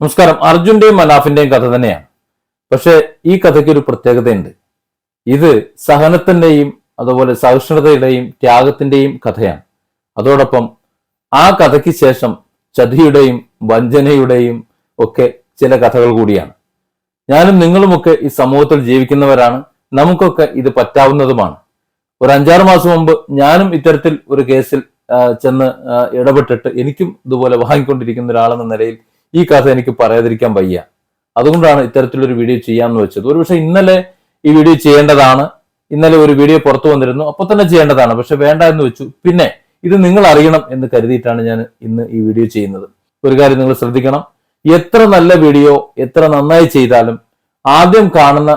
നമസ്കാരം. അർജുന്റെയും മനാഫിന്റെയും കഥ തന്നെയാണ്. പക്ഷെ ഈ കഥയ്ക്ക് ഒരു പ്രത്യേകതയുണ്ട്. ഇത് സഹനത്തിന്റെയും അതുപോലെ സഹിഷ്ണുതയുടെയും ത്യാഗത്തിന്റെയും കഥയാണ്. അതോടൊപ്പം ആ കഥയ്ക്ക് ശേഷം ചതിയുടെയും വഞ്ചനയുടെയും ഒക്കെ ചില കഥകൾ കൂടിയാണ്. ഞാനും നിങ്ങളുമൊക്കെ ഈ സമൂഹത്തിൽ ജീവിക്കുന്നവരാണ്. നമുക്കൊക്കെ ഇത് പറ്റാവുന്നതുമാണ്. ഒരു അഞ്ചാറ് മാസം മുമ്പ് ഞാനും ഇത്തരത്തിൽ ഒരു കേസിൽ ചെന്ന് ഇടപെട്ടിട്ട് എനിക്കും ഇതുപോലെ വാങ്ങിക്കൊണ്ടിരിക്കുന്ന ഒരാളെന്ന നിലയിൽ ഈ കഥ എനിക്ക് പറയാതിരിക്കാൻ വയ്യ. അതുകൊണ്ടാണ് ഇത്തരത്തിലൊരു വീഡിയോ ചെയ്യാമെന്ന് വെച്ചത്. ഒരുപക്ഷെ ഇന്നലെ ഈ വീഡിയോ ചെയ്യേണ്ടതാണ്. ഇന്നലെ ഒരു വീഡിയോ പുറത്തു വന്നിരുന്നു. അപ്പൊ തന്നെ ചെയ്യേണ്ടതാണ്. പക്ഷെ വേണ്ട എന്ന് വെച്ചു. പിന്നെ ഇത് നിങ്ങൾ അറിയണം എന്ന് കരുതിയിട്ടാണ് ഞാൻ ഇന്ന് ഈ വീഡിയോ ചെയ്യുന്നത്. ഒരു കാര്യം നിങ്ങൾ ശ്രദ്ധിക്കണം. എത്ര നല്ല വീഡിയോ എത്ര നന്നായി ചെയ്താലും ആദ്യം കാണുന്ന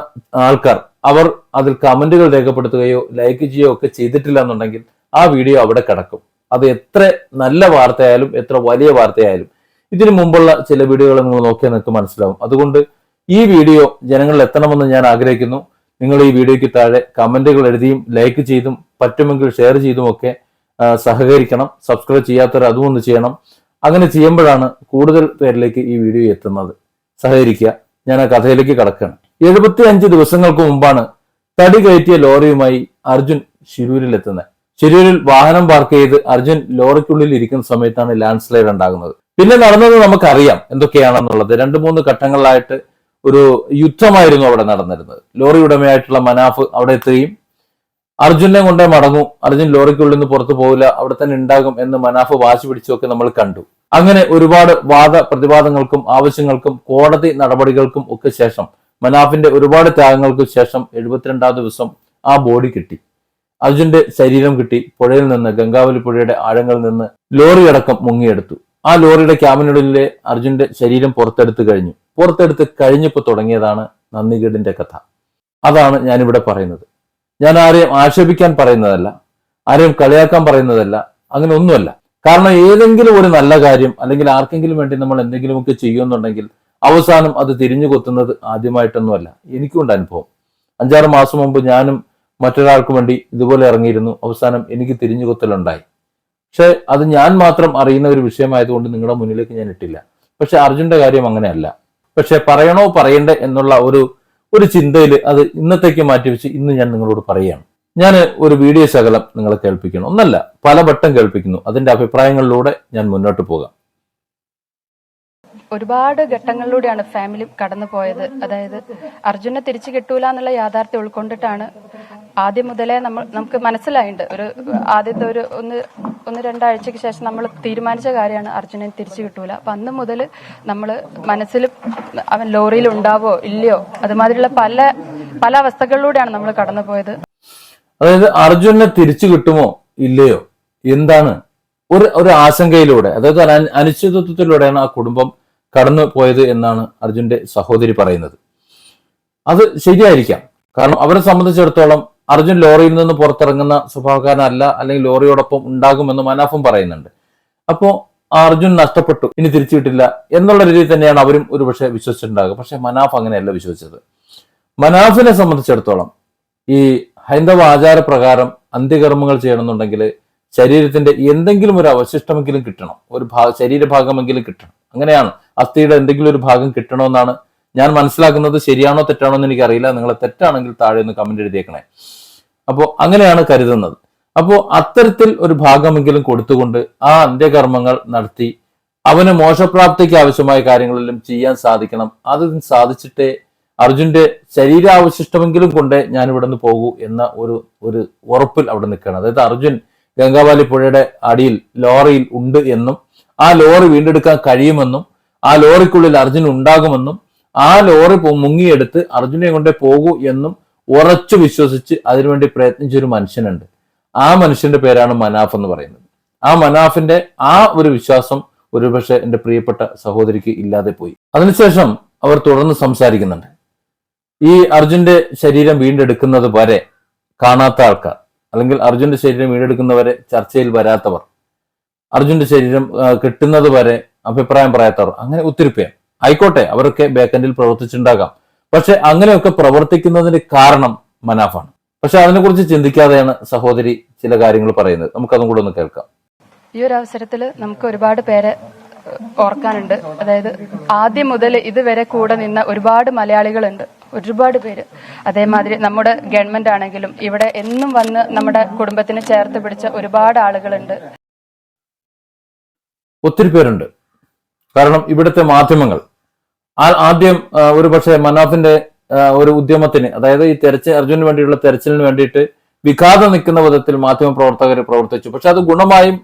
ആൾക്കാർ അവർ അതിൽ കമന്റുകൾ രേഖപ്പെടുത്തുകയോ ലൈക്ക് ചെയ്യുകയോ ഒക്കെ ചെയ്തിട്ടില്ല എന്നുണ്ടെങ്കിൽ ആ വീഡിയോ അവിടെ കിടക്കും. അത് എത്ര നല്ല വാർത്തയായാലും എത്ര വലിയ വാർത്തയായാലും ഇതിനു മുമ്പുള്ള ചില വീഡിയോകൾ നിങ്ങൾ നോക്കിയാൽ നിങ്ങൾക്ക് മനസ്സിലാവും. അതുകൊണ്ട് ഈ വീഡിയോ ജനങ്ങളിൽ എത്തണമെന്ന് ഞാൻ ആഗ്രഹിക്കുന്നു. നിങ്ങൾ ഈ വീഡിയോയ്ക്ക് താഴെ കമന്റുകൾ എഴുതിയും ലൈക്ക് ചെയ്തും പറ്റുമെങ്കിൽ ഷെയർ ചെയ്തും ഒക്കെ സഹകരിക്കണം. സബ്സ്ക്രൈബ് ചെയ്യാത്തവർ അതും ഒന്ന് ചെയ്യണം. അങ്ങനെ ചെയ്യുമ്പോഴാണ് കൂടുതൽ പേരിലേക്ക് ഈ വീഡിയോ എത്തുന്നത്. സഹകരിക്കുക. ഞാൻ ആ കഥയിലേക്ക് കടക്കുകയാണ്. എഴുപത്തി അഞ്ച് ദിവസങ്ങൾക്ക് മുമ്പാണ് തടി കയറ്റിയ ലോറിയുമായി അർജുൻ ശിരൂരിൽ എത്തുന്നത്. ശിരൂരിൽ വാഹനം പാർക്ക് ചെയ്ത് അർജുൻ ലോറിക്കുള്ളിൽ ഇരിക്കുന്ന സമയത്താണ് ലാൻഡ് സ്ലൈഡ് ഉണ്ടാകുന്നത്. പിന്നെ നടന്നത് നമുക്കറിയാം എന്തൊക്കെയാണെന്നുള്ളത്. രണ്ട് മൂന്ന് ഘട്ടങ്ങളിലായിട്ട് ഒരു യുദ്ധമായിരുന്നു അവിടെ നടന്നിരുന്നത്. ലോറി ഉടമയായിട്ടുള്ള മനാഫ് അവിടെ എത്തുകയും അർജുനെ കൊണ്ടേ മടങ്ങും. അർജുൻ ലോറിക്കുള്ളിൽ നിന്ന് പുറത്തു പോകില്ല അവിടെ തന്നെ ഉണ്ടാകും എന്ന് മനാഫ് വാശി പിടിച്ചൊക്കെ നമ്മൾ കണ്ടു. അങ്ങനെ ഒരുപാട് വാദ പ്രതിവാദങ്ങൾക്കും ആവശ്യങ്ങൾക്കും കോടതി നടപടികൾക്കും ഒക്കെ ശേഷം മനാഫിന്റെ ഒരുപാട് ത്യാഗങ്ങൾക്ക് ശേഷം എഴുപത്തിരണ്ടാം ദിവസം ആ ബോഡി കിട്ടി. അർജുന്റെ ശരീരം കിട്ടി. പുഴയിൽ നിന്ന് ഗംഗാവലി പുഴയുടെ ആഴങ്ങളിൽ നിന്ന് ലോറി അടക്കം മുങ്ങിയെടുത്തു. ആ ലോറിയുടെ ക്യാബിനുള്ളിലെ അർജുന്റെ ശരീരം പുറത്തെടുത്ത് കഴിഞ്ഞു. പുറത്തെടുത്ത് കഴിഞ്ഞപ്പോൾ തുടങ്ങിയതാണ് നന്ദികേടിന്റെ കഥ. അതാണ് ഞാനിവിടെ പറയുന്നത്. ഞാൻ ആരെയും ആക്ഷേപിക്കാൻ പറയുന്നതല്ല ആരെയും കളിയാക്കാൻ പറയുന്നതല്ല അങ്ങനെ ഒന്നുമല്ല. കാരണം ഏതെങ്കിലും ഒരു നല്ല കാര്യം അല്ലെങ്കിൽ ആർക്കെങ്കിലും വേണ്ടി നമ്മൾ എന്തെങ്കിലുമൊക്കെ ചെയ്യുമെന്നുണ്ടെങ്കിൽ അവസാനം അത് തിരിഞ്ഞു കൊത്തുന്നത് ആദ്യമായിട്ടൊന്നുമല്ല. എനിക്കുണ്ട് അനുഭവം. അഞ്ചാറ് മാസം മുമ്പ് ഞാനും മറ്റൊരാൾക്ക് വേണ്ടി ഇതുപോലെ ഇറങ്ങിയിരുന്നു. അവസാനം എനിക്ക് തിരിഞ്ഞു കൊത്തലുണ്ടായി. പക്ഷെ അത് ഞാൻ മാത്രം അറിയുന്ന ഒരു വിഷയമായതുകൊണ്ട് നിങ്ങളുടെ മുന്നിലേക്ക് ഞാൻ ഇട്ടില്ല. പക്ഷെ അർജുന്റെ കാര്യം അങ്ങനെയല്ല. പക്ഷെ പറയണോ പറയണ്ടേ എന്നുള്ള ഒരു ഒരു ചിന്തയിൽ അത് ഇന്നത്തേക്ക് മാറ്റി വെച്ച് ഇന്ന് ഞാൻ നിങ്ങളോട് പറയുകയാണ്. ഞാൻ ഒരു വീഡിയോ ശകലം നിങ്ങളെ കേൾപ്പിക്കണം ഒന്നല്ല പല വട്ടം കേൾപ്പിക്കുന്നു. അതിന്റെ അഭിപ്രായങ്ങളിലൂടെ ഞാൻ മുന്നോട്ട് പോകാം. ഒരുപാട് ഘട്ടങ്ങളിലൂടെയാണ് ഫാമിലി കടന്നു പോയത്. അതായത് അർജുനെ തിരിച്ചു കിട്ടൂല എന്നുള്ള യാഥാർത്ഥ്യം ഉൾക്കൊണ്ടിട്ടാണ് ആദ്യം മുതലേ നമ്മൾ നമുക്ക് മനസ്സിലായിട്ടുണ്ട് ഒരു ആദ്യത്തെ ഒരു ഒന്ന് ഒന്ന് രണ്ടാഴ്ചക്ക് ശേഷം നമ്മൾ തീരുമാനിച്ച കാര്യമാണ് അർജുനെ തിരിച്ചു കിട്ടൂല. അപ്പൊ അന്ന് മുതൽ നമ്മൾ മനസ്സിൽ അവൻ ലോറിയിൽ ഉണ്ടാവോ ഇല്ലയോ അതുമാതിരിയുള്ള പല പല അവസ്ഥകളിലൂടെയാണ് നമ്മൾ കടന്നു പോയത്. അതായത് അർജുനെ തിരിച്ചു കിട്ടുമോ ഇല്ലയോ എന്താണ്? ഒരു ഒരു ആശങ്കയിലൂടെ അതായത് അനിശ്ചിതത്വത്തിലൂടെയാണ് ആ കുടുംബം കടന്നു പോയത് എന്നാണ് അർജുന്റെ സഹോദരി പറയുന്നത്. അത് ശരിയായിരിക്കാം. കാരണം അവരെ സംബന്ധിച്ചിടത്തോളം അർജുൻ ലോറിയിൽ നിന്ന് പുറത്തിറങ്ങുന്ന സ്വഭാവക്കാരനല്ല അല്ലെങ്കിൽ ലോറിയോടൊപ്പം ഉണ്ടാകുമെന്ന് മനാഫും പറയുന്നുണ്ട്. അപ്പോൾ അർജുൻ നഷ്ടപ്പെട്ടു ഇനി തിരിച്ചു കിട്ടില്ല എന്നുള്ള രീതിയിൽ തന്നെയാണ് അവരും ഒരുപക്ഷെ വിശ്വസിച്ചിട്ടുണ്ടാകുക പക്ഷെ മനാഫ് അങ്ങനെയല്ല വിശ്വസിച്ചത്. മനാഫിനെ സംബന്ധിച്ചിടത്തോളം ഈ ഹൈന്ദവ ആചാരപ്രകാരം അന്ത്യകർമ്മങ്ങൾ ചെയ്യണമെന്നുണ്ടെങ്കിൽ ശരീരത്തിന്റെ എന്തെങ്കിലും ഒരു അവശിഷ്ടമെങ്കിലും കിട്ടണം. ഒരു ശരീരഭാഗമെങ്കിലും കിട്ടണം. അങ്ങനെയാണ് അസ്ഥിയുടെ എന്തെങ്കിലും ഒരു ഭാഗം കിട്ടണമെന്നാണ് ഞാൻ മനസ്സിലാക്കുന്നത്. ശരിയാണോ തെറ്റാണോ എന്ന് എനിക്കറിയില്ല. നിങ്ങൾ തെറ്റാണെങ്കിൽ താഴെ ഒന്ന് കമന്റ് എഴുതിയേക്കണേ. അപ്പോൾ അങ്ങനെയാണ് കരുതുന്നത്. അപ്പോൾ അത്തരത്തിൽ ഒരു ഭാഗമെങ്കിലും കൊടുത്തുകൊണ്ട് ആ അന്ത്യകർമ്മങ്ങൾ നടത്തി അവന് മോശപ്രാപ്തിക്ക് ആവശ്യമായ കാര്യങ്ങളെല്ലാം ചെയ്യാൻ സാധിക്കണം. അത് സാധിച്ചിട്ടേ അർജുന്റെ ശരീരാവശിഷ്ടമെങ്കിലും കൊണ്ടേ ഞാൻ ഇവിടെ നിന്ന് പോകൂ എന്ന ഒരു ഒരു ഉറപ്പിൽ അവിടെ നിൽക്കുകയാണ്. അതായത് അർജുൻ ഗംഗാവാലി പുഴയുടെ അടിയിൽ ലോറിയിൽ ഉണ്ട് എന്നും ആ ലോറി വീണ്ടെടുക്കാൻ കഴിയുമെന്നും ആ ലോറിക്കുള്ളിൽ അർജുൻ ഉണ്ടാകുമെന്നും ആ ലോറി മുങ്ങിയെടുത്ത് അർജുനെ കൊണ്ടേ പോകൂ എന്നും ഉറച്ചു വിശ്വസിച്ച് അതിനുവേണ്ടി പ്രയത്നിച്ച ഒരു മനുഷ്യനുണ്ട്. ആ മനുഷ്യന്റെ പേരാണ് മനാഫ് എന്ന് പറയുന്നത്. ആ മനാഫിന്റെ ആ ഒരു വിശ്വാസം ഒരുപക്ഷെ എന്റെ പ്രിയപ്പെട്ട സഹോദരിക്ക് ഇല്ലാതെ പോയി. അതിനുശേഷം അവർ തുടർന്ന് സംസാരിക്കുന്നുണ്ട്. ഈ അർജുന്റെ ശരീരം വീണ്ടെടുക്കുന്നത് വരെ കാണാത്ത ആൾക്കാർ അല്ലെങ്കിൽ അർജുന്റെ ശരീരം വീണ്ടെടുക്കുന്നവരെ ചർച്ചയിൽ വരാത്തവർ അർജുന്റെ ശരീരം കിട്ടുന്നത് വരെ അഭിപ്രായം പറയാത്തവർ അങ്ങനെ ഒത്തിരി പേർ ആയിക്കോട്ടെ അവരൊക്കെ ബേക്കൻഡിൽ പ്രവർത്തിച്ചിട്ടുണ്ടാകാം. പക്ഷെ അങ്ങനെയൊക്കെ പ്രവർത്തിക്കുന്നതിന്റെ കാരണം മനാഫാണ്. പക്ഷെ അതിനെക്കുറിച്ച് ചിന്തിക്കാതെയാണ് സഹോദരി ചില കാര്യങ്ങൾ പറയുന്നത്. നമുക്കതും കൂടെ ഒന്ന് കേൾക്കാം. ഈ ഒരു അവസരത്തിൽ നമുക്ക് ഒരുപാട് പേരെ ഓർക്കാനുണ്ട്. അതായത് ആദ്യം മുതൽ ഇതുവരെ കൂടെ നിന്ന ഒരുപാട് മലയാളികളുണ്ട്. ഒരുപാട് പേര്. അതേമാതിരി നമ്മുടെ ഗവൺമെന്റ് ആണെങ്കിലും ഇവിടെ എന്നും വന്ന് നമ്മുടെ കുടുംബത്തിന് ചേർത്ത് പിടിച്ച ഒരുപാട് ആളുകളുണ്ട്. ഒത്തിരി പേരുണ്ട്. കാരണം ഇവിടുത്തെ മാധ്യമങ്ങൾ. ആദ്യം ഒരു പക്ഷേ മനാഫിന്റെ ഒരു ഉദ്യമത്തിന് അതായത് ഈ തെരച്ചിൽ അർജുനന് വേണ്ടിയുള്ള തെരച്ചിലിന് വേണ്ടിയിട്ട് വിഘാതം നിൽക്കുന്ന വിധത്തിൽ മാധ്യമ പ്രവർത്തകർ പ്രവർത്തിച്ചു. പക്ഷെ അത് ഗുണമായും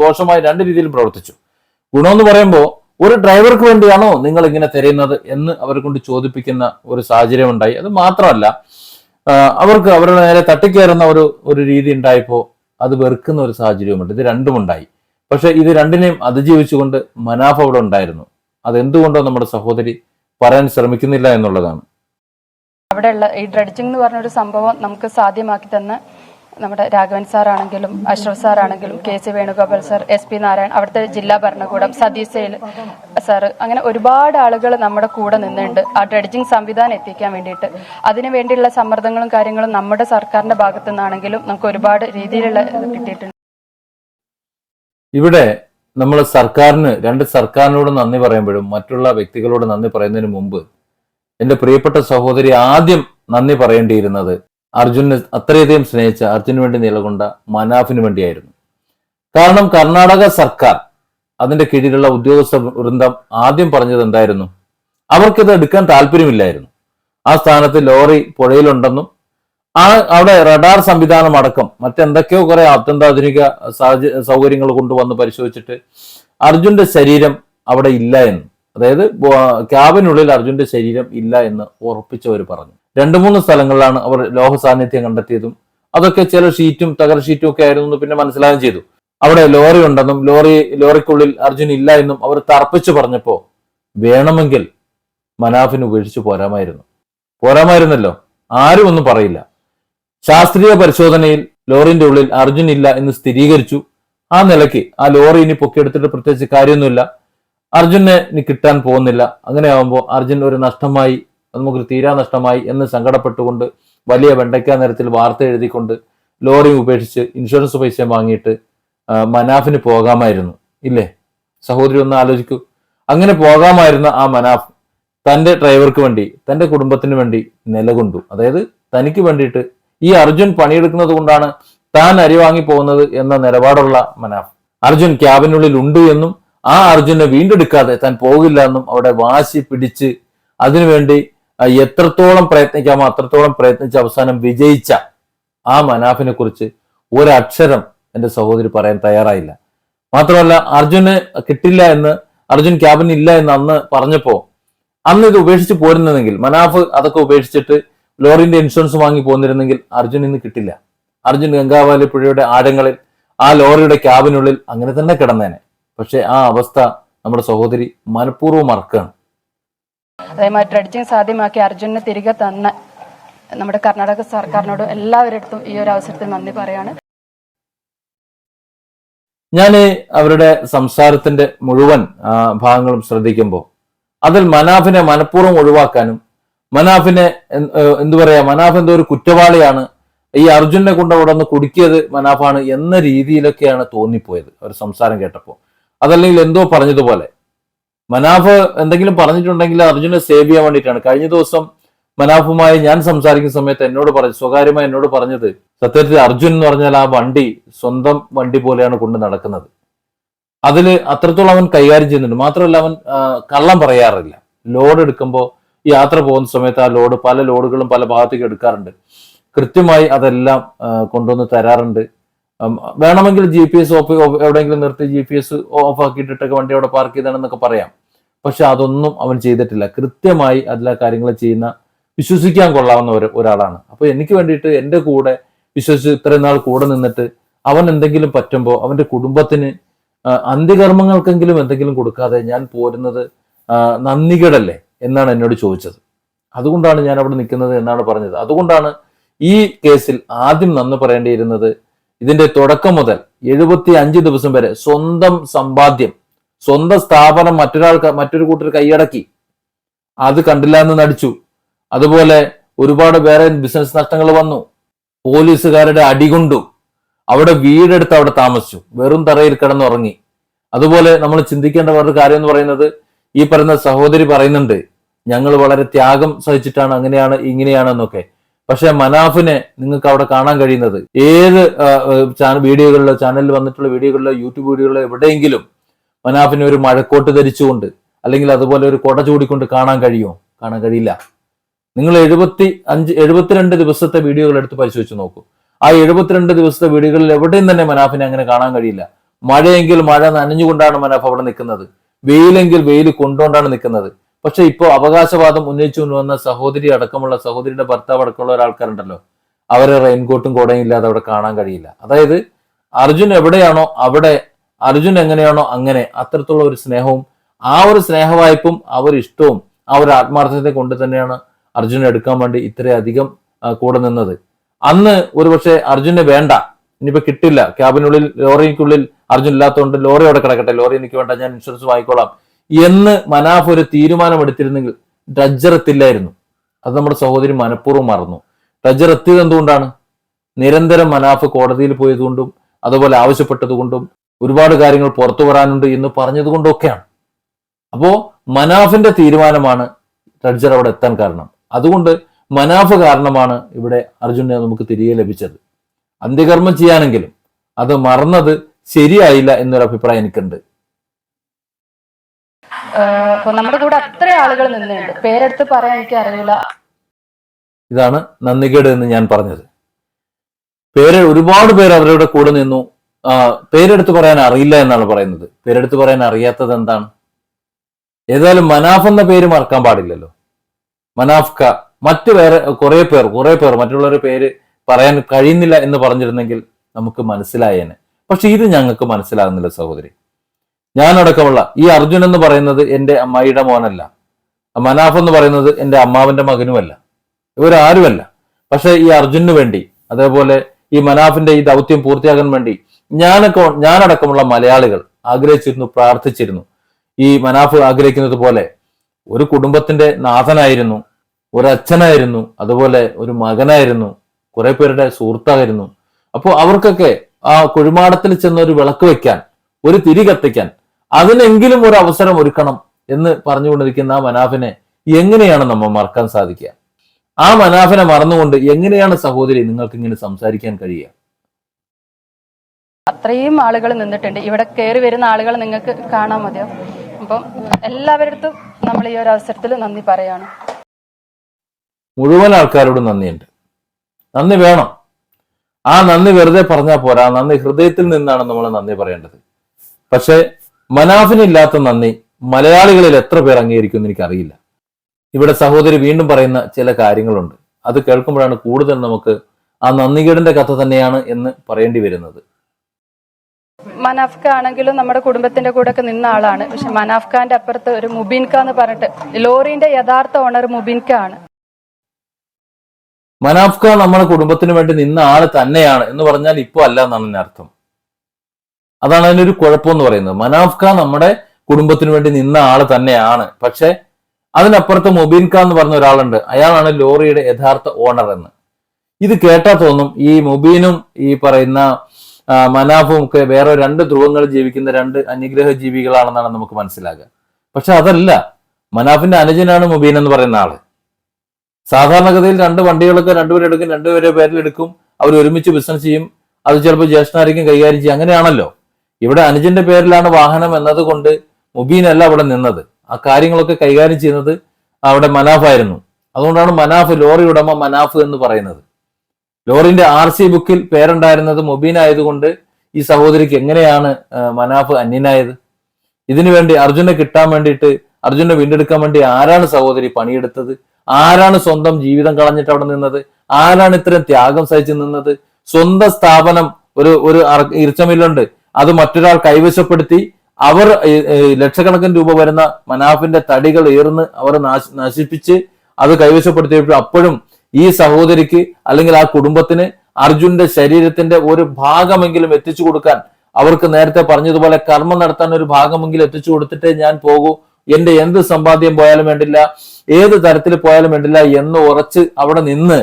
ദോഷമായും രണ്ട് രീതിയിലും പ്രവർത്തിച്ചു. ഗുണമെന്ന് പറയുമ്പോൾ ഒരു ഡ്രൈവർക്ക് വേണ്ടിയാണോ നിങ്ങൾ ഇങ്ങനെ തിരയുന്നത് എന്ന് അവരെ കൊണ്ട് ചോദിപ്പിക്കുന്ന ഒരു സാഹചര്യം ഉണ്ടായി. അത് മാത്രമല്ല അവർക്ക് അവരുടെ നേരെ തട്ടിക്കയറുന്ന ഒരു ഒരു രീതി ഉണ്ടായപ്പോൾ അത് വെറുക്കുന്ന ഒരു സാഹചര്യവുമുണ്ട്. ഇത് രണ്ടും ഉണ്ടായി. പക്ഷെ ഇത് രണ്ടിനെയും അതിജീവിച്ചുകൊണ്ട് മനാഫ് അവിടെ ഉണ്ടായിരുന്നു. അതെന്തുകൊണ്ടോ നമ്മുടെ സഹോദരി പറയാൻ ശ്രമിക്കുന്നില്ല എന്നുള്ളതാണ്. അവിടെയുള്ള ഈ ഡ്രഡ്ജിങ് എന്ന് പറഞ്ഞ ഒരു സംഭവം നമുക്ക് സാധ്യമാക്കി തന്ന നമ്മുടെ രാഘവൻ സാർ ആണെങ്കിലും അഷ്റഫ് സാർ ആണെങ്കിലും K C Venugopal sir S P Narayan അവിടുത്തെ ജില്ലാ ഭരണകൂടം സതീഷ് സേൽ സാർ അങ്ങനെ ഒരുപാട് ആളുകൾ നമ്മുടെ കൂടെ നിന്നുണ്ട് ആ ഡ്രഡ്ജിങ് സംവിധാനം എത്തിക്കാൻ വേണ്ടിയിട്ട്. അതിനു വേണ്ടിയുള്ള സമ്മർദ്ദങ്ങളും കാര്യങ്ങളും നമ്മുടെ സർക്കാരിന്റെ ഭാഗത്തു നിന്നാണെങ്കിലും നമുക്ക് ഒരുപാട് രീതിയിലുള്ള കിട്ടിയിട്ടുണ്ട്. ഇവിടെ നമ്മൾ സർക്കാരിന് രണ്ട് സർക്കാരിനോട് നന്ദി പറയുമ്പോഴും മറ്റുള്ള വ്യക്തികളോട് നന്ദി പറയുന്നതിന് മുമ്പ് എന്റെ പ്രിയപ്പെട്ട സഹോദരി ആദ്യം നന്ദി പറയേണ്ടിയിരുന്നത് അർജുനെ അത്രയധികം സ്നേഹിച്ച അർജുന് വേണ്ടി നിലകൊണ്ട മനാഫിന് വേണ്ടിയായിരുന്നു. കാരണം കർണാടക സർക്കാർ അതിന്റെ കീഴിലുള്ള ഉദ്യോഗസ്ഥ വൃന്ദം ആദ്യം പറഞ്ഞത് എന്തായിരുന്നു? അവർക്കിത് എടുക്കാൻ താല്പര്യമില്ലായിരുന്നു. ആ സ്ഥാനത്ത് ലോറി പുഴയിലുണ്ടെന്നും ആ അവിടെ റഡാർ സംവിധാനം അടക്കം മറ്റെന്തൊക്കെയോ കുറെ അത്യന്താധുനിക സാഹചര്യ സൗകര്യങ്ങൾ കൊണ്ടുവന്ന് പരിശോധിച്ചിട്ട് അർജുന്റെ ശരീരം അവിടെ ഇല്ല എന്ന്. അതായത് ക്യാബിനുള്ളിൽ അർജുന്റെ ശരീരം ഇല്ല എന്ന് ഉറപ്പിച്ചവർ പറഞ്ഞു. രണ്ടു മൂന്ന് സ്ഥലങ്ങളിലാണ് അവർ ലോഹ സാന്നിധ്യം കണ്ടെത്തിയതും. അതൊക്കെ ചില ഷീറ്റും തകര ഷീറ്റും ഒക്കെ ആയിരുന്നു പിന്നെ മനസ്സിലാകും ചെയ്തു. അവിടെ ലോറി ഉണ്ടെന്നും ലോറി ലോറിക്കുള്ളിൽ അർജുൻ ഇല്ല എന്നും അവർ തർപ്പിച്ചു പറഞ്ഞപ്പോ വേണമെങ്കിൽ മനാഫിന് ഉപേക്ഷിച്ച് പോരാമായിരുന്നു. പോരാമായിരുന്നല്ലോ? ആരും ഒന്നും പറയില്ല. ശാസ്ത്രീയ പരിശോധനയിൽ ലോറിന്റെ ഉള്ളിൽ അർജുൻ ഇല്ല എന്ന് സ്ഥിരീകരിച്ചു. ആ നിലയ്ക്ക് ആ ലോറി ഇനി പൊക്കിയെടുത്തിട്ട് പ്രത്യേകിച്ച് കാര്യമൊന്നുമില്ല. അർജുനെ ഇനി കിട്ടാൻ പോകുന്നില്ല. അങ്ങനെ ആവുമ്പോൾ അർജുൻ ഒരു നഷ്ടമായി നമുക്ക് തീരാ നഷ്ടമായി എന്ന് സങ്കടപ്പെട്ടുകൊണ്ട് വലിയ വെണ്ടയ്ക്ക നിരത്തിൽ വാർത്ത എഴുതിക്കൊണ്ട് ലോറി ഉപേക്ഷിച്ച് ഇൻഷുറൻസ് പൈസ വാങ്ങിയിട്ട് മനാഫിന് പോകാമായിരുന്നു. ഇല്ലേ? സഹോദരി ഒന്ന് ആലോചിക്കൂ. അങ്ങനെ പോകാമായിരുന്ന ആ മനാഫ് തന്റെ ഡ്രൈവർക്ക് വേണ്ടി തന്റെ കുടുംബത്തിന് വേണ്ടി നിലകൊണ്ടു. അതായത് തനിക്ക് വേണ്ടിയിട്ട് ഈ അർജുൻ പണിയെടുക്കുന്നത് കൊണ്ടാണ് താൻ അരി വാങ്ങി പോകുന്നത് എന്ന നിലപാടുള്ള മനാഫ്. അർജുൻ ക്യാബിനുള്ളിൽ ഉണ്ട് എന്നും ആ അർജുനെ വീണ്ടെടുക്കാതെ താൻ പോകില്ല എന്നും അവിടെ വാശി പിടിച്ച് അതിനുവേണ്ടി എത്രത്തോളം പ്രയത്നിക്കാമോ അത്രത്തോളം പ്രയത്നിച്ച് അവസാനം വിജയിച്ച ആ മനാഫിനെ കുറിച്ച് ഒരക്ഷരം എന്റെ സഹോദരി പറയാൻ തയ്യാറായില്ല. മാത്രമല്ല അർജുന് കിട്ടില്ല എന്ന് അർജുൻ ക്യാബിൻ ഇല്ല എന്ന് അന്ന് പറഞ്ഞപ്പോ അന്ന് ഇത് ഉപേക്ഷിച്ച് പോരുന്നതെങ്കിൽ മനാഫ് അതൊക്കെ ഉപേക്ഷിച്ചിട്ട് ലോറിന്റെ ഇൻഷുറൻസ് വാങ്ങി പോന്നിരുന്നെങ്കിൽ അർജുൻ ഇന്ന് കിട്ടില്ല. അർജുൻ ഗംഗാവാലി പുഴയുടെ ആഴങ്ങളിൽ ആ ലോറിയുടെ ക്യാബിനുള്ളിൽ അങ്ങനെ തന്നെ കിടന്നേനെ. പക്ഷെ ആ അവസ്ഥ നമ്മുടെ സഹോദരി മനഃപൂർവം മറക്കുകയാണ്. അതേമാതിരി ഡ്രഡ്ജിങ് സാധ്യമാക്കി അർജുനെ തിരികെ തന്ന നമ്മുടെ കർണാടക സർക്കാരിനോട് എല്ലാവരുടെ ഈ ഒരു അവസരത്തിൽ നന്ദി പറയാണ്. ഞാൻ അവരുടെ സംസാരത്തിന്റെ മുഴുവൻ ഭാഗങ്ങളും ശ്രദ്ധിക്കുമ്പോൾ അതിൽ മനാഫിനെ മനഃപൂർവം ഒഴിവാക്കാനും മനാഫിനെ എന്ത് പറയാ മനാഫ് എന്തോ ഒരു കുറ്റവാളിയാണ് ഈ അർജുനെ കൊണ്ട് അവിടെ നിന്ന് കുടുക്കിയത് മനാഫാണ് എന്ന രീതിയിലൊക്കെയാണ് തോന്നിപ്പോയത് അവർ സംസാരം കേട്ടപ്പോൾ അതല്ലെങ്കിൽ എന്തോ പറഞ്ഞതുപോലെ മനാഫ് എന്തെങ്കിലും പറഞ്ഞിട്ടുണ്ടെങ്കിൽ അർജുനെ സേവ് ചെയ്യാൻ വേണ്ടിയിട്ടാണ്. കഴിഞ്ഞ ദിവസം മനാഫുമായി ഞാൻ സംസാരിക്കുന്ന സമയത്ത് എന്നോട് പറഞ്ഞു സ്വകാര്യമായി എന്നോട് പറഞ്ഞത് സത്യത്തിൽ അർജുൻ എന്ന് പറഞ്ഞാൽ ആ വണ്ടി സ്വന്തം വണ്ടി പോലെയാണ് കൊണ്ട് നടക്കുന്നത്. അതിൽ അത്രത്തോളം അവൻ കൈകാര്യം ചെയ്യുന്നുണ്ട്. മാത്രമല്ല അവൻ കള്ളം പറയാറില്ല. ലോഡ് എടുക്കുമ്പോൾ യാത്ര പോകുന്ന സമയത്ത് ആ ലോഡ് പല ലോഡുകളും പല ഭാഗത്തേക്ക് എടുക്കാറുണ്ട്. കൃത്യമായി അതെല്ലാം കൊണ്ടുവന്ന് തരാറുണ്ട്. വേണമെങ്കിൽ ജി പി എസ് ഓഫ് എവിടെയെങ്കിലും നിർത്തി ജി പി എസ് ഓഫ് ആക്കിയിട്ടിട്ടൊക്കെ വണ്ടി അവിടെ പാർക്ക് ചെയ്താണെന്നൊക്കെ പറയാം. പക്ഷെ അതൊന്നും അവൻ ചെയ്തിട്ടില്ല. കൃത്യമായി എല്ലാ കാര്യങ്ങൾ ചെയ്യുന്ന വിശ്വസിക്കാൻ കൊള്ളാവുന്ന ഒരു ഒരാളാണ്. അപ്പൊ എനിക്ക് വേണ്ടിയിട്ട് എന്റെ കൂടെ വിശ്വസിച്ച് ഇത്രയും നാൾ കൂടെ നിന്നിട്ട് അവൻ എന്തെങ്കിലും പറ്റുമ്പോൾ അവന്റെ കുടുംബത്തിന് അന്ത്യകർമ്മങ്ങൾക്കെങ്കിലും എന്തെങ്കിലും കൊടുക്കാതെ ഞാൻ പോരുന്നത് നന്ദികേടല്ലേ എന്നാണ് എന്നോട് ചോദിച്ചത്. അതുകൊണ്ടാണ് ഞാൻ അവിടെ നിൽക്കുന്നത് എന്നാണ് പറഞ്ഞത്. അതുകൊണ്ടാണ് ഈ കേസിൽ ആദ്യം നന്ദി പറയേണ്ടിയിരുന്നത് ഇതിന്റെ തുടക്കം മുതൽ എഴുപത്തി അഞ്ച് ദിവസം വരെ സ്വന്തം സമ്പാദ്യം സ്വന്തം സ്ഥാപനം മറ്റൊരാൾ മറ്റൊരു കൂട്ടർ കൈയടക്കി. അത് കണ്ടില്ല എന്ന് നടിച്ചു. അതുപോലെ ഒരുപാട് വേറെ ബിസിനസ് നഷ്ടങ്ങൾ വന്നു. പോലീസുകാരുടെ അടികൊണ്ടു അവിടെ വീടെടുത്ത് അവിടെ താമസിച്ചു. വെറും തറയിൽ കിടന്നുറങ്ങി. അതുപോലെ നമ്മൾ ചിന്തിക്കേണ്ട വേറൊരു കാര്യം എന്ന് പറയുന്നത് ഈ പറയുന്ന സഹോദരി പറയുന്നുണ്ട് ഞങ്ങൾ വളരെ ത്യാഗം സഹിച്ചിട്ടാണ് അങ്ങനെയാണ് ഇങ്ങനെയാണ് എന്നൊക്കെ. പക്ഷെ മനാഫിനെ നിങ്ങൾക്ക് അവിടെ കാണാൻ കഴിയുന്നത്. ഏത് ചാനൽ വീഡിയോകളിലോ ചാനലിൽ വന്നിട്ടുള്ള വീഡിയോകളിലോ യൂട്യൂബ് വീഡിയോകളിലോ എവിടെയെങ്കിലും മനാഫിനെ ഒരു മഴക്കോട്ട് ധരിച്ചുകൊണ്ട് അല്ലെങ്കിൽ അതുപോലെ ഒരു കൊട ചൂടിക്കൊണ്ട് കാണാൻ കഴിയുമോ? കാണാൻ കഴിയില്ല. നിങ്ങൾ എഴുപത്തി അഞ്ച് എഴുപത്തിരണ്ട് ദിവസത്തെ വീഡിയോകൾ എടുത്ത് പരിശോധിച്ച് നോക്കൂ. ആ എഴുപത്തിരണ്ട് ദിവസത്തെ വീഡിയോകളിൽ എവിടെയും തന്നെ മനാഫിനെ അങ്ങനെ കാണാൻ കഴിയില്ല. മഴയെങ്കിൽ മഴ നനഞ്ഞുകൊണ്ടാണ് മനാഫ് അവിടെ നിൽക്കുന്നത്. വെയിലെങ്കിൽ വെയിൽ കൊണ്ടുകൊണ്ടാണ് നിൽക്കുന്നത്. പക്ഷെ ഇപ്പോൾ അവകാശവാദം ഉന്നയിച്ചുകൊണ്ട് വന്ന സഹോദരി അടക്കമുള്ള സഹോദരിയുടെ ഭർത്താവ് അടക്കമുള്ള ഒരാൾക്കാരുണ്ടല്ലോ. അവരെ റെയിൻകോട്ടും കോടയും ഇല്ലാതെ അവിടെ കാണാൻ കഴിയില്ല. അതായത് അർജുൻ എവിടെയാണോ അവിടെ അർജുൻ എങ്ങനെയാണോ അങ്ങനെ അത്തരത്തിലുള്ള ഒരു സ്നേഹവും ആ ഒരു സ്നേഹവായ്പും ആ ഒരു ഇഷ്ടവും ആ ഒരു ആത്മാർത്ഥത്തെ കൊണ്ട് തന്നെയാണ് അർജുൻ എടുക്കാൻ വേണ്ടി ഇത്രയധികം കൂടെ നിന്നത്. അന്ന് ഒരുപക്ഷെ അർജുനെ വേണ്ട. ഇനിയിപ്പോ കിട്ടില്ല. ക്യാബിനുള്ളിൽ ലോറിക്കുള്ളിൽ അർജുൻ ഇല്ലാത്തതുകൊണ്ട് ലോറി അവിടെ കിടക്കട്ടെ. ലോറി എനിക്ക് വേണ്ട. ഞാൻ ഇൻഷുറൻസ് വാങ്ങിക്കോളാം. എന്ന് മനാഫ് ഒരു തീരുമാനമെടുത്തിരുന്നെങ്കിൽ ഡ്രജ്ജർ എത്തില്ലായിരുന്നു അത് നമ്മുടെ സഹോദരി മനഃപൂർവം മറന്നു. ഡ്രഡ്ജർ എത്തിയത് എന്തുകൊണ്ടാണ്? നിരന്തരം മനാഫ് കോടതിയിൽ പോയതുകൊണ്ടും അതുപോലെ ആവശ്യപ്പെട്ടതുകൊണ്ടും ഒരുപാട് കാര്യങ്ങൾ പുറത്തു വരാനുണ്ട് എന്ന് പറഞ്ഞതുകൊണ്ടൊക്കെയാണ്. അപ്പോ മനാഫിന്റെ തീരുമാനമാണ് ഡ്രഡ്ജർ അവിടെ എത്താൻ കാരണം. അതുകൊണ്ട് മനാഫ് കാരണമാണ് ഇവിടെ അർജുനെ നമുക്ക് തിരികെ ലഭിച്ചത്. അന്ത്യകർമ്മം ചെയ്യാനെങ്കിലും അത് മറന്നത് ശരിയായില്ല എന്നൊരു അഭിപ്രായം എനിക്കുണ്ട്. അപ്പൊ നമ്മുടെ കൂടെ അത്ര ആളുകൾ നിന്നുണ്ട് പേരെടുത്ത് പറയാൻ എനിക്ക് അറിയില്ല ഇതാണ് നന്ദികേട് എന്ന് ഞാൻ പറഞ്ഞത്. പേര് ഒരുപാട് പേര് അവരുടെ കൂടെ നിന്നു. പേരെടുത്ത് പറയാൻ അറിയില്ല എന്നാണ് പറയുന്നത്. പേരെടുത്ത് പറയാൻ അറിയാത്തത് എന്താണ്? ഏതായാലും മനാഫ് എന്ന പേര് മറക്കാൻ പാടില്ലല്ലോ. മനാഫ് ക മറ്റ് വേറെ കുറെ പേർ കുറെ പേർ മറ്റുള്ളവരുടെ പേര് പറയാൻ കഴിയുന്നില്ല എന്ന് പറഞ്ഞിരുന്നെങ്കിൽ നമുക്ക് മനസ്സിലായേനെ. പക്ഷെ ഇത് ഞങ്ങൾക്ക് മനസ്സിലാകുന്നില്ല സഹോദരി. ഞാനടക്കമുള്ള ഈ അർജുൻ എന്ന് പറയുന്നത് എന്റെ അമ്മായിയുടെ മോനല്ല. മനാഫ് എന്ന് പറയുന്നത് എന്റെ അമ്മാവന്റെ മകനുമല്ല. ഇവരാരുമല്ല. പക്ഷെ ഈ അർജുനു വേണ്ടി അതേപോലെ ഈ മനാഫിന്റെ ഈ ദൗത്യം പൂർത്തിയാകാൻ വേണ്ടി ഞാനൊക്കെ ഞാനടക്കമുള്ള മലയാളികൾ ആഗ്രഹിച്ചിരുന്നു പ്രാർത്ഥിച്ചിരുന്നു. ഈ മനാഫ് ആഗ്രഹിക്കുന്നത് പോലെ ഒരു കുടുംബത്തിന്റെ നാഥനായിരുന്നു ഒരു അച്ഛനായിരുന്നു അതുപോലെ ഒരു മകനായിരുന്നു കുറെ പേരുടെ സുഹൃത്തായിരുന്നു. അപ്പോൾ അവർക്കൊക്കെ ആ കുഴിമാടത്തിൽ ചെന്ന് ഒരു വിളക്ക് വെക്കാൻ ഒരു തിരി കത്തിക്കാൻ അതിനെങ്കിലും ഒരു അവസരം ഒരുക്കണം എന്ന് പറഞ്ഞുകൊണ്ടിരിക്കുന്ന ആ മനാഫിനെ എങ്ങനെയാണ് നമ്മൾ മറക്കാൻ സാധിക്കുക? ആ മനാഫിനെ മറന്നുകൊണ്ട് എങ്ങനെയാണ് സഹോദരി നിങ്ങൾക്ക് ഇങ്ങനെ സംസാരിക്കാൻ കഴിയുക? അത്രയും ആളുകൾ നിന്നിട്ടുണ്ട്. ഇവിടെ കയറി വരുന്ന ആളുകൾ നിങ്ങൾക്ക് കാണാൻ മതിയോ? അപ്പം എല്ലാവരുടെ നമ്മൾ ഈ ഒരു അവസരത്തിൽ നന്ദി പറയാണ്. മുഴുവൻ ആൾക്കാരോടും നന്ദിയുണ്ട്. നന്ദി വേണം. ആ നന്ദി വെറുതെ പറഞ്ഞാൽ പോരാ. നന്ദി ഹൃദയത്തിൽ നിന്നാണ് നമ്മൾ നന്ദി പറയേണ്ടത്. പക്ഷെ മനാഫിനില്ലാത്ത നന്ദി മലയാളികളിൽ എത്ര പേർ അംഗീകരിക്കുമെന്ന് എനിക്കറിയില്ല. ഇവിടെ സഹോദരി വീണ്ടും പറയുന്ന ചില കാര്യങ്ങളുണ്ട്. അത് കേൾക്കുമ്പോഴാണ് കൂടുതൽ നമുക്ക് ആ നന്ദികേടിന്റെ കഥ തന്നെയാണ് എന്ന് പറയേണ്ടി വരുന്നത്. മനാഫ്ക ആണെങ്കിലും നമ്മുടെ കുടുംബത്തിന്റെ കൂടെ ഒക്കെ നിന്ന ആളാണ്. പക്ഷെ മനാഫ്ഖാന്റെ അപ്പുറത്ത് ഒരു മുബീൻക എന്ന് പറഞ്ഞിട്ട് ലോറിന്റെ യഥാർത്ഥ ഓണർ മുബീൻക ആണ്. മനാഫ്ക നമ്മുടെ കുടുംബത്തിന് വേണ്ടി നിന്ന ആൾ തന്നെയാണ് എന്ന് പറഞ്ഞാൽ ഇപ്പോ അല്ല എന്നാണ് അർത്ഥം. അതാണ് അതിനൊരു കുഴപ്പം എന്ന് പറയുന്നത്. മനാഫ് നമ്മുടെ കുടുംബത്തിന് വേണ്ടി നിന്ന ആൾ തന്നെയാണ്. പക്ഷെ അതിനപ്പുറത്ത് മൊബീൻ ഖാൻ എന്ന് പറഞ്ഞ ഒരാളുണ്ട്. അയാളാണ് ലോറിയുടെ യഥാർത്ഥ ഓണർ എന്ന്. ഇത് കേട്ടാ തോന്നും ഈ മൊബീനും ഈ പറയുന്ന മനാഫും ഒക്കെ വേറെ രണ്ട് ധ്രുവങ്ങൾ ജീവിക്കുന്ന രണ്ട് അനുഗ്രഹ ജീവികളാണെന്നാണ് നമുക്ക് മനസ്സിലാകുക. പക്ഷെ അതല്ല. മനാഫിന്റെ അനുജനാണ് മൊബീൻ എന്ന് പറയുന്ന ആൾ. സാധാരണഗതിയിൽ രണ്ട് വണ്ടികളൊക്കെ രണ്ടുപേരും എടുക്കും രണ്ടുപേരെ പേരിലെടുക്കും അവർ ഒരുമിച്ച് ബിസിനസ് ചെയ്യും. അത് ചിലപ്പോൾ ജ്യേഷ്ഠനായിരിക്കും കൈകാര്യം ചെയ്യും. അങ്ങനെയാണല്ലോ. ഇവിടെ അനുജന്റെ പേരിലാണ് വാഹനം എന്നതുകൊണ്ട് മുബീനല്ല അവിടെ നിന്നത്. ആ കാര്യങ്ങളൊക്കെ കൈകാര്യം ചെയ്യുന്നത് അവിടെ മനാഫായിരുന്നു. അതുകൊണ്ടാണ് മനാഫ് ലോറി ഉടമ മനാഫ് എന്ന് പറയുന്നത്. ലോറിന്റെ ആർ സി ബുക്കിൽ പേരുണ്ടായിരുന്നത് മുബീൻ ആയതുകൊണ്ട് ഈ സഹോദരിക്ക് എങ്ങനെയാണ് മനാഫ് അന്യനായത്? ഇതിനു വേണ്ടി അർജുനെ കിട്ടാൻ വേണ്ടിയിട്ട് അർജുനെ വീണ്ടെടുക്കാൻ വേണ്ടി ആരാണ് സഹോദരി പണിയെടുത്തത്? ആരാണ് സ്വന്തം ജീവിതം കളഞ്ഞിട്ട് അവിടെ നിന്നത്? ആരാണ് ഇത്രയും ത്യാഗം സഹിച്ചു നിന്നത്? സ്വന്തം സ്ഥാപനം ഒരു ഒരു ഇറച്ചമില്ലുണ്ട് അത് മറ്റൊരാൾ കൈവശപ്പെടുത്തി അവർ ലക്ഷക്കണക്കിന് രൂപ വരുന്ന മനാഫിന്റെ തടികൾ ഏർന്ന് അവർ നാശ- നശിപ്പിച്ച് അത് കൈവശപ്പെടുത്തിയപ്പോൾ അപ്പോഴും ഈ സഹോദരിക്ക് അല്ലെങ്കിൽ ആ കുടുംബത്തിന് അർജുന്റെ ശരീരത്തിന്റെ ഒരു ഭാഗമെങ്കിലും എത്തിച്ചു കൊടുക്കാൻ അവർക്ക് നേരത്തെ പറഞ്ഞതുപോലെ കർമ്മം നടത്താൻ ഒരു ഭാഗമെങ്കിലും എത്തിച്ചു കൊടുത്തിട്ടേ ഞാൻ പോകൂ. എന്റെ എന്ത് സമ്പാദ്യം പോയാലും വേണ്ടില്ല ഏത് തരത്തിൽ പോയാലും വേണ്ടില്ല എന്ന് ഉറച്ച് അവിടെ നിന്ന്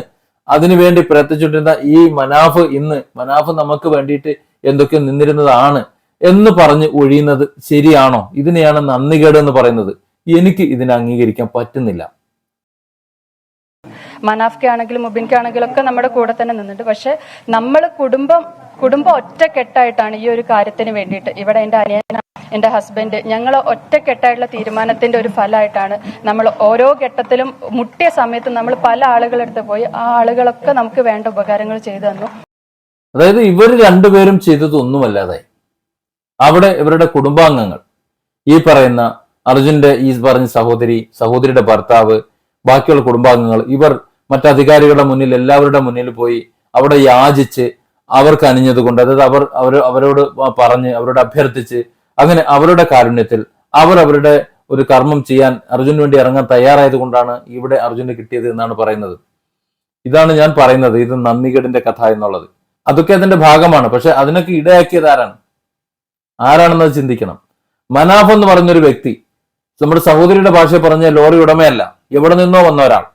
അതിനുവേണ്ടി പ്രയത്നിച്ചുകൊണ്ടിരുന്ന ഈ മനാഫ് ഇന്ന് മനാഫ് നമുക്ക് വേണ്ടിയിട്ട് എന്തൊക്കെ നിന്നിരുന്നതാണ് എന്ന് പറഞ്ഞ് ഒഴിയുന്നത് ശരിയാണോ? ഇതിനെയാണ് നന്ദികേട് എന്ന് പറയുന്നത്. എനിക്ക് ഇതിനെ അംഗീകരിക്കാൻ പറ്റുന്നില്ല. മനാഫ്ക്ക് ആണെങ്കിലും മുബിൻക്ക് ആണെങ്കിലും ഒക്കെ നമ്മുടെ കൂടെ തന്നെ നിന്നിട്ടുണ്ട്. പക്ഷെ നമ്മൾ കുടുംബം കുടുംബം ഒറ്റക്കെട്ടായിട്ടാണ് ഈ ഒരു കാര്യത്തിന് വേണ്ടിയിട്ട്. ഇവിടെ എന്റെ അനിയന എന്റെ ഹസ്ബൻഡ് ഞങ്ങൾ ഒറ്റക്കെട്ടായിട്ടുള്ള തീരുമാനത്തിന്റെ ഒരു ഫലമായിട്ടാണ് നമ്മൾ ഓരോ ഘട്ടത്തിലും മുട്ടിയ സമയത്ത് നമ്മൾ പല ആളുകളെടുത്ത് പോയി ആ ആളുകളൊക്കെ നമുക്ക് വേണ്ട ഉപകാരങ്ങൾ ചെയ്തു തന്നു. അതായത് ഇവർ രണ്ടുപേരും ചെയ്തതൊന്നുമല്ലാതെ അവിടെ ഇവരുടെ കുടുംബാംഗങ്ങൾ ഈ പറയുന്ന അർജുന്റെ ഈ പറഞ്ഞ സഹോദരി സഹോദരിയുടെ ഭർത്താവ് ബാക്കിയുള്ള കുടുംബാംഗങ്ങൾ ഇവർ മറ്റധികാരികളുടെ മുന്നിൽ എല്ലാവരുടെ മുന്നിൽ പോയി അവിടെ യാചിച്ച് അവർക്ക് അണിഞ്ഞത് കൊണ്ട് അതായത് അവർ അവർ അവരോട് പറഞ്ഞ് അവരോട് അഭ്യർത്ഥിച്ച് അങ്ങനെ അവരുടെ കാരുണ്യത്തിൽ അവർ അവരുടെ ഒരു കർമ്മം ചെയ്യാൻ അർജുന് വേണ്ടി ഇറങ്ങാൻ തയ്യാറായത് കൊണ്ടാണ് ഇവിടെ അർജുന് കിട്ടിയത് എന്നാണ് പറയുന്നത്. ഇതാണ് ഞാൻ പറയുന്നത്. ഇത് നന്ദികേടിന്റെ കഥ എന്നുള്ളത്. അതൊക്കെ അതിന്റെ ഭാഗമാണ്. പക്ഷെ അതിനൊക്കെ ഇടയാക്കിയത് ആരാണ്? ആരാണെന്നത് ചിന്തിക്കണം. മനാഫ് എന്ന് പറഞ്ഞൊരു വ്യക്തി നമ്മുടെ സഹോദരിയുടെ ഭാഷയിൽ പറഞ്ഞ ലോറി ഉടമയല്ല. എവിടെ നിന്നോ വന്ന ഒരാൾ.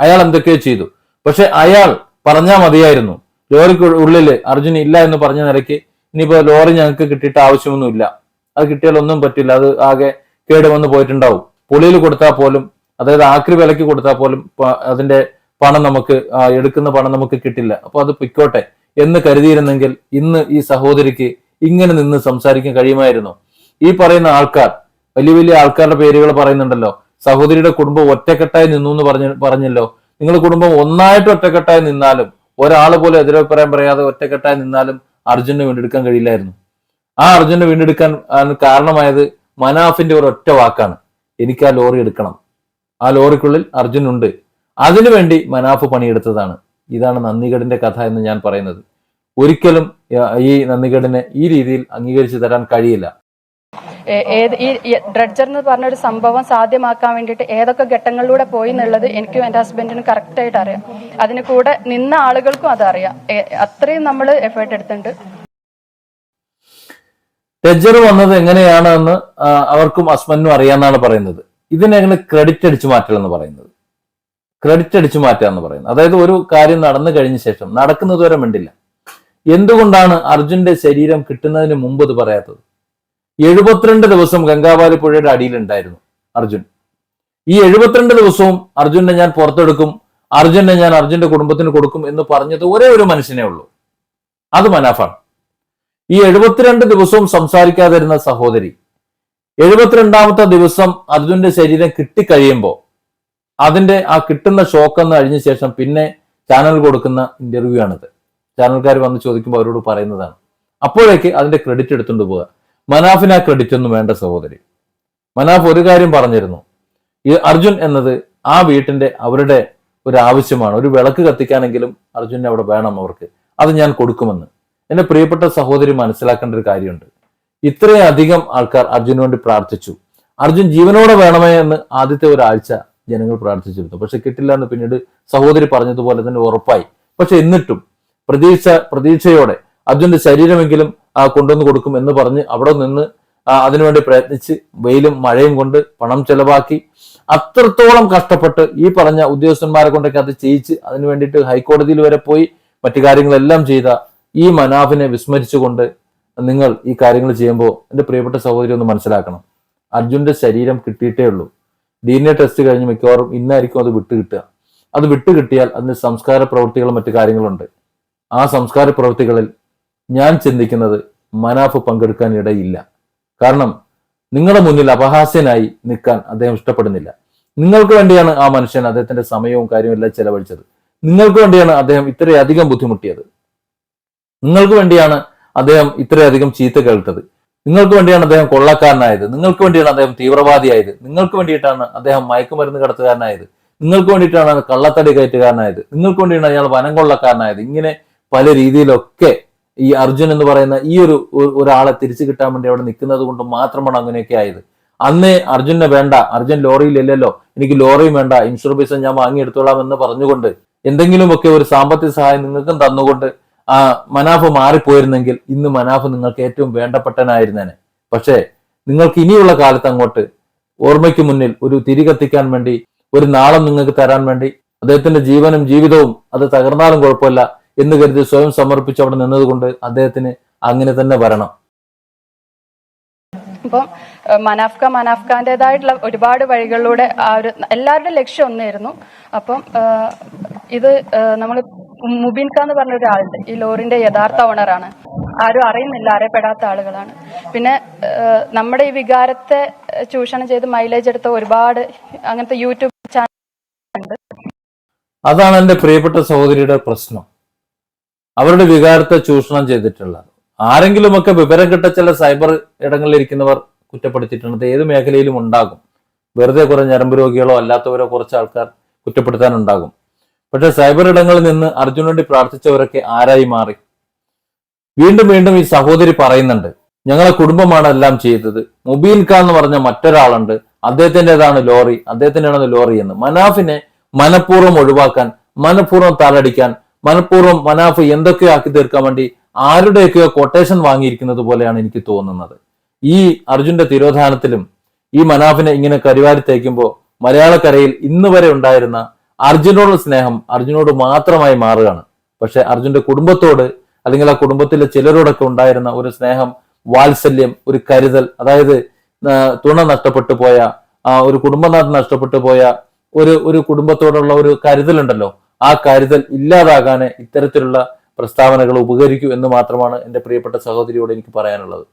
അയാൾ എന്തൊക്കെയോ ചെയ്തു. പക്ഷെ അയാൾ പറഞ്ഞാൽ മതിയായിരുന്നു. ലോറിക്ക് ഉള്ളിൽ അർജുൻ ഇല്ല എന്ന് പറഞ്ഞ നിലയ്ക്ക് ഇനിയിപ്പോ ലോറി ഞങ്ങൾക്ക് കിട്ടിയിട്ട് ആവശ്യമൊന്നുമില്ല. അത് കിട്ടിയാൽ ഒന്നും പറ്റില്ല. അത് ആകെ കേട് വന്ന് പോയിട്ടുണ്ടാവും. പുളിയിൽ കൊടുത്താൽ പോലും അതായത് ആക്രി വിലയ്ക്ക് കൊടുത്താൽ പോലും അതിന്റെ പണം നമുക്ക് എടുക്കുന്ന പണം നമുക്ക് കിട്ടില്ല. അപ്പൊ അത് പൊയ്ക്കോട്ടെ എന്ന് കരുതിയിരുന്നെങ്കിൽ ഇന്ന് ഈ സഹോദരിക്ക് ഇങ്ങനെ നിന്ന് സംസാരിക്കാൻ കഴിയുമായിരുന്നു. ഈ പറയുന്ന ആൾക്കാർ വലിയ വലിയ ആൾക്കാരുടെ പേരുകൾ പറയുന്നുണ്ടല്ലോ. സഹോദരിയുടെ കുടുംബം ഒറ്റക്കെട്ടായി നിന്നു എന്ന് പറഞ്ഞ പറഞ്ഞല്ലോ. നിങ്ങളുടെ കുടുംബം ഒന്നായിട്ട് ഒറ്റക്കെട്ടായി നിന്നാലും ഒരാൾ പോലും എതിരഭിപ്രായം പറയാതെ ഒറ്റക്കെട്ടായി നിന്നാലും അർജുനെ വീണ്ടെടുക്കാൻ കഴിയില്ലായിരുന്നു. ആ അർജുനെ വീണ്ടെടുക്കാൻ കാരണമായത് മനാഫിന്റെ ഒരു ഒറ്റ വാക്കാണ്. എനിക്ക് ആ ലോറി എടുക്കണം. ആ ലോറിക്കുള്ളിൽ അർജുൻ ഉണ്ട് അതിനുവേണ്ടി മനാഫ് പണിയെടുത്തതാണ്. ഇതാണ് നന്ദികേടിന്റെ കഥ എന്ന് ഞാൻ പറയുന്നത്. ഒരിക്കലും ഈ നന്ദികേടിനെ ഈ രീതിയിൽ അംഗീകരിച്ചു തരാൻ കഴിയില്ല. ഏത് ഈ ഡ്രഡ്ജർ എന്ന് പറഞ്ഞ ഒരു സംഭവം സാധ്യമാക്കാൻ വേണ്ടിയിട്ട് ഏതൊക്കെ ഘട്ടങ്ങളിലൂടെ പോയി എന്നുള്ളത് എനിക്കും എന്റെ ഹസ്ബൻഡിനും കറക്റ്റ് ആയിട്ട് അറിയാം. അതിന് കൂടെ നിന്ന ആളുകൾക്കും അതറിയാം. അത്രയും നമ്മൾ എഫേർട്ട് എടുത്തിട്ടുണ്ട്. ഡ്രഡ്ജർ വന്നത് എങ്ങനെയാണെന്ന് അവർക്കും അസ്മനും അറിയാന്നാണ് പറയുന്നത്. ഇതിനെങ്ങനെ ക്രെഡിറ്റ് അടിച്ചു മാറ്റൽ എന്ന് പറയുന്നത്. ക്രെഡിറ്റ് അടിച്ചു മാറ്റുക എന്ന് പറയുന്നത്. അതായത് ഒരു കാര്യം നടന്നു കഴിഞ്ഞ ശേഷം നടക്കുന്നത് വരെ മിണ്ടില്ല. എന്തുകൊണ്ടാണ് അർജുന്റെ ശരീരം കിട്ടുന്നതിന് മുമ്പ് ഇത് പറയാത്തത്? എഴുപത്തിരണ്ട് ദിവസം ഗംഗാവാലി പുഴയുടെ അടിയിലുണ്ടായിരുന്നു അർജുൻ. ഈ എഴുപത്തിരണ്ട് ദിവസവും അർജുനെ ഞാൻ പുറത്തെടുക്കും അർജുനെ ഞാൻ അർജുന്റെ കുടുംബത്തിന് കൊടുക്കും എന്ന് പറഞ്ഞത് ഒരേ ഒരു മനുഷ്യനെ ഉള്ളൂ. അത് മനാഫാണ്. ഈ എഴുപത്തിരണ്ട് ദിവസവും സംസാരിക്കാതിരുന്ന സഹോദരി എഴുപത്തിരണ്ടാമത്തെ ദിവസം അർജുന്റെ ശരീരം കിട്ടിക്കഴിയുമ്പോൾ അതിന്റെ ആ കിട്ടുന്ന ഷോക്ക് എന്ന് കഴിഞ്ഞ ശേഷം പിന്നെ ചാനൽ കൊടുക്കുന്ന ഇന്റർവ്യൂ ആണിത്. ചാനൽക്കാർ വന്ന് ചോദിക്കുമ്പോൾ അവരോട് പറയുന്നതാണ്. അപ്പോഴേക്ക് അതിന്റെ ക്രെഡിറ്റ് എടുത്തുകൊണ്ട് പോവുക. മനാഫിന് ആ ക്രെഡിറ്റ് ഒന്നും വേണ്ട സഹോദരി. മനാഫ് ഒരു കാര്യം പറഞ്ഞിരുന്നു. ഈ അർജുൻ എന്നത് ആ വീട്ടിന്റെ അവരുടെ ഒരു ആവശ്യമാണ്. ഒരു വിളക്ക് കത്തിക്കാനെങ്കിലും അർജുനെ അവിടെ വേണം അവർക്ക്. അത് ഞാൻ കൊടുക്കുമെന്ന്. എന്റെ പ്രിയപ്പെട്ട സഹോദരി മനസ്സിലാക്കേണ്ട ഒരു കാര്യമുണ്ട്. ഇത്രയധികം ആൾക്കാർ അർജുന് വേണ്ടി പ്രാർത്ഥിച്ചു. അർജുൻ ജീവനോടെ വേണമേ എന്ന് ആദ്യത്തെ ഒരാഴ്ച ജനങ്ങൾ പ്രാർത്ഥിച്ചിരുന്നു. പക്ഷെ കിട്ടില്ല എന്ന് പിന്നീട് സഹോദരി പറഞ്ഞതുപോലെ തന്നെ ഉറപ്പായി. പക്ഷെ എന്നിട്ടും പ്രതീക്ഷ പ്രതീക്ഷയോടെ അർജുന്റെ ശരീരമെങ്കിലും കൊണ്ടുവന്ന് കൊടുക്കും എന്ന് പറഞ്ഞ് അവിടെ നിന്ന് അതിനുവേണ്ടി പ്രയത്നിച്ച് വെയിലും മഴയും കൊണ്ട് പണം ചെലവാക്കി അത്രത്തോളം കഷ്ടപ്പെട്ട് ഈ പറഞ്ഞ ഉദ്യോഗസ്ഥന്മാരെ കൊണ്ടൊക്കെ അത് ചെയ്യിച്ച് അതിനു വേണ്ടിയിട്ട് ഹൈക്കോടതിയിൽ വരെ പോയി മറ്റു കാര്യങ്ങളെല്ലാം ചെയ്ത ഈ മനാഫിനെ വിസ്മരിച്ചുകൊണ്ട് നിങ്ങൾ ഈ കാര്യങ്ങൾ ചെയ്യുമ്പോൾ എന്റെ പ്രിയപ്പെട്ട സഹോദരി ഒന്ന് മനസ്സിലാക്കണം. അർജുന്റെ ശരീരം കിട്ടിയിട്ടേ ഉള്ളൂ. ഡി എൻ എ ടെസ്റ്റ് കഴിഞ്ഞ് മിക്കവാറും ഇന്നായിരിക്കും അത് വിട്ട് കിട്ടുക. അത് വിട്ടുകിട്ടിയാൽ അതിന് സംസ്കാര പ്രവൃത്തികളും മറ്റു കാര്യങ്ങളുണ്ട്. ആ സംസ്കാര പ്രവൃത്തികളിൽ ഞാൻ ചിന്തിക്കുന്നത് മനാഫ് പങ്കെടുക്കാൻ ഇടയില്ല. കാരണം നിങ്ങളുടെ മുന്നിൽ അപഹാസ്യനായി നിൽക്കാൻ അദ്ദേഹം ഇഷ്ടപ്പെടുന്നില്ല. നിങ്ങൾക്ക് വേണ്ടിയാണ് ആ മനുഷ്യൻ അദ്ദേഹത്തിന്റെ സമയവും കാര്യവും ചെലവഴിച്ചത്. നിങ്ങൾക്ക് വേണ്ടിയാണ് അദ്ദേഹം ഇത്രയധികം ബുദ്ധിമുട്ടിയത്. നിങ്ങൾക്ക് വേണ്ടിയാണ് അദ്ദേഹം ഇത്രയധികം ചീത്ത കേൾത്തത്. നിങ്ങൾക്ക് വേണ്ടിയാണ് അദ്ദേഹം കൊള്ളക്കാരനായത്. നിങ്ങൾക്ക് വേണ്ടിയാണ് അദ്ദേഹം തീവ്രവാദിയായത്. നിങ്ങൾക്ക് വേണ്ടിയിട്ടാണ് അദ്ദേഹം മയക്കുമരുന്ന് കടത്തുകാരനായത്. നിങ്ങൾക്ക് വേണ്ടിയിട്ടാണ് കള്ളത്തടി കയറ്റുകാരനായത്. നിങ്ങൾക്ക് വേണ്ടിയാണ് അയാൾ വനം കൊള്ളക്കാരനായത്. ഇങ്ങനെ പല രീതിയിലൊക്കെ ഈ അർജുൻ എന്ന് പറയുന്ന ഈ ഒരു ഒരാളെ തിരിച്ചു കിട്ടാൻ വേണ്ടി അവിടെ നിൽക്കുന്നത് കൊണ്ട് മാത്രമാണ് അങ്ങനെയൊക്കെ ആയത്. അന്നേ അർജുനെ വേണ്ട. അർജുൻ ലോറിയിലില്ലല്ലോ. എനിക്ക് ലോറിയും വേണ്ട. ഇൻഷുറൻസ് പൈസ ഞാൻ വാങ്ങിയെടുത്തോളാം എന്ന് പറഞ്ഞുകൊണ്ട് എന്തെങ്കിലുമൊക്കെ ഒരു സാമ്പത്തിക സഹായം നിങ്ങൾക്കും തന്നുകൊണ്ട് ആ മനാഫ് മാറിപ്പോയിരുന്നെങ്കിൽ ഇന്ന് മനാഫ് നിങ്ങൾക്ക് ഏറ്റവും വേണ്ടപ്പെട്ടനായിരുന്നേനെ. പക്ഷേ നിങ്ങൾക്ക് ഇനിയുള്ള കാലത്ത് അങ്ങോട്ട് ഓർമ്മയ്ക്ക് മുന്നിൽ ഒരു തിരി കത്തിക്കാൻ വേണ്ടി ഒരു നാളം നിങ്ങൾക്ക് തരാൻ വേണ്ടി അദ്ദേഹത്തിന്റെ ജീവനും ജീവിതവും അത് തകർന്നാലും കുഴപ്പമില്ല എന്ന് കരുതി സ്വയം സമർപ്പിച്ച് അവിടെ നിന്നതുകൊണ്ട് അദ്ദേഹത്തിന് അങ്ങനെ തന്നെ വരണം. അപ്പം മനാഫ്ക മനാഫ്കാന്റെതായിട്ടുള്ള ഒരുപാട് വഴികളിലൂടെ ആ ഒരു എല്ലാവരുടെ ലക്ഷ്യം ഒന്നായിരുന്നു. അപ്പം ഇത് നമ്മൾ മുബീൻ ഖാൻ എന്ന് പറഞ്ഞ ഒരാളുണ്ട് ഈ ലോറിന്റെ യഥാർത്ഥ ഓണറാണ്. ആരും അറിയുന്നില്ല അറിയപ്പെടാത്ത ആളുകളാണ്. പിന്നെ നമ്മുടെ ഈ വികാരത്തെ ചൂഷണം ചെയ്ത് മൈലേജ് എടുത്ത ഒരുപാട് അങ്ങനത്തെ യൂട്യൂബ് ചാനൽ ഉണ്ട് അതാണ് എന്റെ പ്രിയപ്പെട്ട സഹോദരിയുടെ പ്രശ്നം. അവരുടെ വികാരത്തെ ചൂഷണം ചെയ്തിട്ടുള്ളത്. ആരെങ്കിലുമൊക്കെ വിവരം കിട്ട ചില സൈബർ ഇടങ്ങളിൽ ഇരിക്കുന്നവർ കുറ്റപ്പെടുത്തിയിട്ടുണ്ട് ഏത് മേഖലയിലും ഉണ്ടാകും. വെറുതെ കുറെ ഞരമ്പ് രോഗികളോ അല്ലാത്തവരോ കുറച്ച് ആൾക്കാർ കുറ്റപ്പെടുത്താനുണ്ടാകും. പക്ഷെ സൈബർ ഇടങ്ങളിൽ നിന്ന് അർജുന് വേണ്ടി പ്രാർത്ഥിച്ചവരൊക്കെ ആരായി മാറി? വീണ്ടും വീണ്ടും ഈ സഹോദരി പറയുന്നുണ്ട് ഞങ്ങളെ കുടുംബമാണ് എല്ലാം ചെയ്തത്. മുബീൻ ഖാൻ എന്ന് പറഞ്ഞ മറ്റൊരാളുണ്ട്. അദ്ദേഹത്തിന്റെതാണ് ലോറി അദ്ദേഹത്തിന്റെതാണ് ലോറി എന്ന്. മനാഫിനെ മനഃപൂർവം ഒഴിവാക്കാൻ മനഃപൂർവം തലടിക്കാൻ മനഃപൂർവം മനാഫ് എന്തൊക്കെ ആക്കി തീർക്കാൻ വേണ്ടി ആരുടെയൊക്കെയോ കൊട്ടേഷൻ വാങ്ങിയിരിക്കുന്നത് പോലെയാണ് എനിക്ക് തോന്നുന്നത്. ഈ അർജുന്റെ തിരോധാനത്തിലും ഈ മനാഫിനെ ഇങ്ങനെ കരിവാരി തേക്കുമ്പോൾ മലയാളക്കരയിൽ ഇന്ന് വരെ ഉണ്ടായിരുന്ന അർജുനോടുള്ള സ്നേഹം അർജുനോട് മാത്രമായി മാറുകയാണ്. പക്ഷെ അർജുന്റെ കുടുംബത്തോട് അല്ലെങ്കിൽ ആ കുടുംബത്തിലെ ചിലരോടൊക്കെ ഉണ്ടായിരുന്ന ഒരു സ്നേഹം വാത്സല്യം ഒരു കരുതൽ അതായത് തുണ നഷ്ടപ്പെട്ടു പോയ ആ ഒരു കുടുംബനാഥ് നഷ്ടപ്പെട്ടു പോയ ഒരു ഒരു കുടുംബത്തോടുള്ള ഒരു കരുതലുണ്ടല്ലോ. ആ കരുതൽ ഇല്ലാതാകാനെ ഇത്തരത്തിലുള്ള പ്രസ്താവനകൾ ഉപകരിക്കൂ എന്ന് മാത്രമാണ് എന്റെ പ്രിയപ്പെട്ട സഹോദരിയോട് എനിക്ക് പറയാനുള്ളത്.